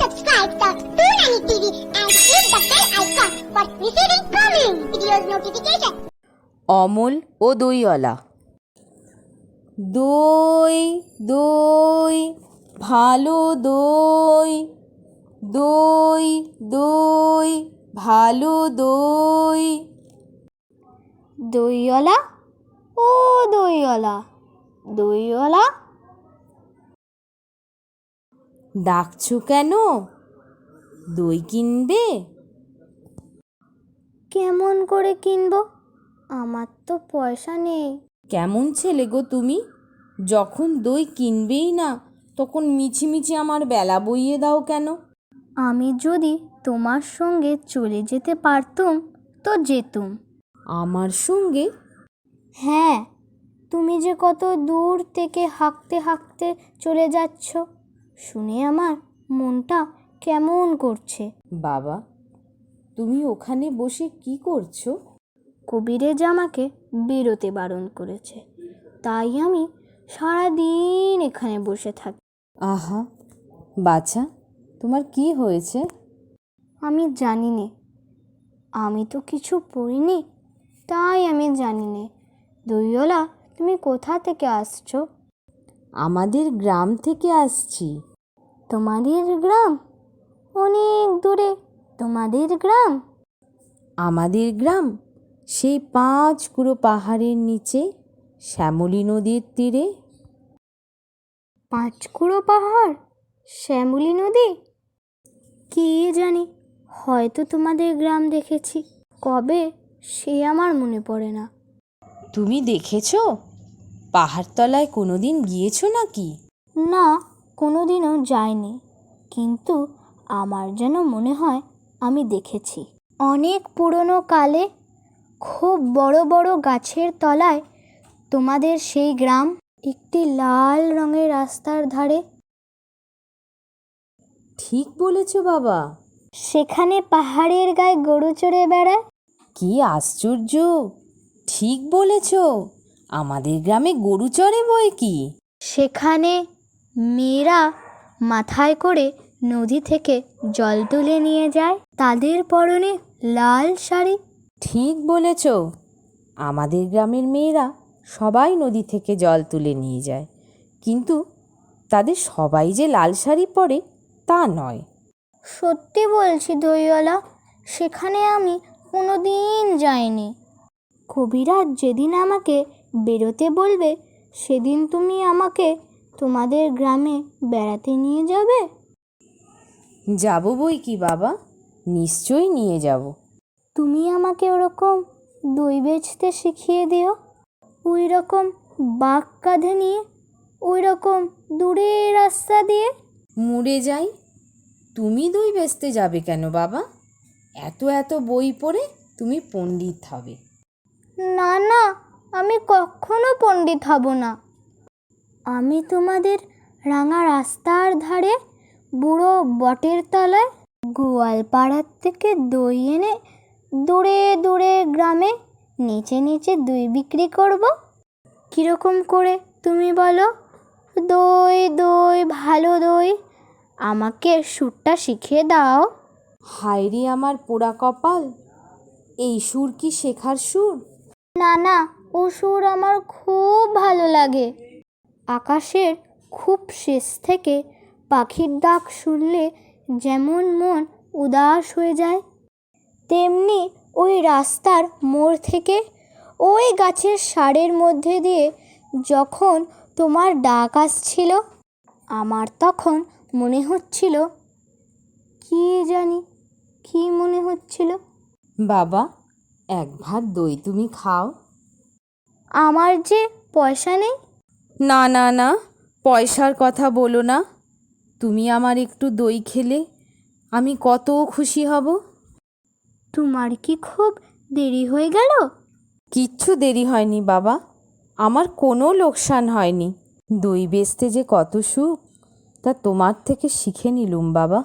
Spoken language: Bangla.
subscribe the Toonami TV and click the bell icon for receiving coming videos notification. Amal ও দইওয়ালা দই দই ভালো দই দই দই ভালো দই দইওয়ালা ও দইওয়ালা দইওয়ালা ডাকছো কেন? দই কিনবে? কেমন করে কিনবো? আমার তো পয়সা নেই। কেমন ছেলে গো তুমি? যখন দই কিনবেই না তখন মিছিমিছি আমার বেলা বইয়ে দাও কেন? আমি যদি তোমার সঙ্গে চলে যেতে পারতুম তো যেতুম। আমার সঙ্গে? হ্যাঁ তুমি যে কত দূর থেকে হাঁকতে হাঁকতে চলে যাচ্ছ। শুনে আমার মনটা কেমন করছে। বাবা তুমি ওখানে বসে কি করছ? কবিরেজ আমাকে বেরোতে বারণ করেছে। তাই আমি সারাদিন এখানে বসে থাকি। আহা বাছা তোমার কি হয়েছে? আমি জানি নে আমি তো কিছু পড়িনি তাই আমি জানি নে দইওয়ালা তুমি কোথা থেকে আসছো? আমাদের গ্রাম থেকে আসছি। তোমাদের গ্রাম? অনেক দূরে। তোমাদের গ্রাম? আমাদের গ্রাম সেই পাঁচ কুড়ো পাহাড়ের নিচে শ্যামলী নদীর তীরে। পাঁচকুড়ো পাহাড়? শ্যামলী নদী? কে জানি? হয়তো তোমাদের গ্রাম দেখেছি। কবে? সে আমার মনে পড়ে না। তুমি দেখেছ? পাহাড়তলায় কোনোদিন গিয়েছো নাকি? না কোনোদিনও যায়নি। কিন্তু আমার যেন মনে হয় আমি দেখেছি। অনেক পুরনো কালে খুব বড় বড় গাছের তলায় তোমাদের সেই গ্রাম একটি লাল রঙের রাস্তার ধারে। ঠিক বলেছ বাবা। সেখানে পাহাড়ের গায়ে গরু চড়ে বেড়ায়। কি আশ্চর্য! ঠিক বলেছ। আমাদের গ্রামে গরু চড়ে বই কি? সেখানে মেয়েরা মাথায় করে নদী থেকে জল তুলে নিয়ে যায়। তাদের পরনে লাল শাড়ি। ঠিক বলেছ। আমাদের গ্রামের মেয়েরা সবাই নদী থেকে জল তুলে নিয়ে যায়। কিন্তু তাদের সবাই যে লাল শাড়ি পরে তা নয়। সত্যি বলছি দইওয়ালা সেখানে আমি কোনো দিন যাইনি। কবিরাজ যেদিন আমাকে বেরোতে বলবে সেদিন তুমি আমাকে তোমাদের গ্রামে বেড়াতে নিয়ে যাবে? যাব বই কি বাবা? নিশ্চয়ই নিয়ে যাব। তুমি আমাকে ওরকম দই বেচতে শিখিয়ে দিও। ওই রকম বাঘ কাঁধে নিয়ে ওই রকম দূরে রাস্তা দিয়ে। মুড়ে যাই। তুমি দই বেচতে যাবে কেন বাবা? এত এত বই পড়ে তুমি পণ্ডিত হবে। না না আমি কখনো পণ্ডিত হব না। আমি তোমাদের রাঙা রাস্তার ধারে বুড়ো বটের তলায় গোয়ালপাড়ার থেকে দই এনে দূরে দূরে গ্রামে নিচে নিচে দই বিক্রি করব? কীরকম করে তুমি বলো? দই দই ভালো দই আমাকে সুরটা শিখিয়ে দাও। হায়রে আমার পোড়া কপাল এই সুর কি শেখার সুর? না না ও সুর আমার খুব ভালো লাগে। আকাশের খুব শেষ থেকে পাখির ডাক শুনলে যেমন মন উদাস হয়ে যায় তেমনি ওই রাস্তার মোড় থেকে ওই গাছের সারের মধ্যে দিয়ে যখন তোমার ডাক আসছিল আমার তখন মনে হচ্ছিল কি জানি কি মনে হচ্ছিল? বাবা এক ভাত দই তুমি খাও। আমার যে পয়সা নেই না না না পয়সার কথা বলো না। তুমি আমার একটু দই খেলে আমি কত খুশি হব। তোমার কি খুব দেরি হয়ে গেল? কিচ্ছু দেরি হয়নি বাবা আমার কোনো লোকসান হয়নি। দই বেচতে যে কত সুখ তা তোমার থেকে শিখে নিলুম বাবা।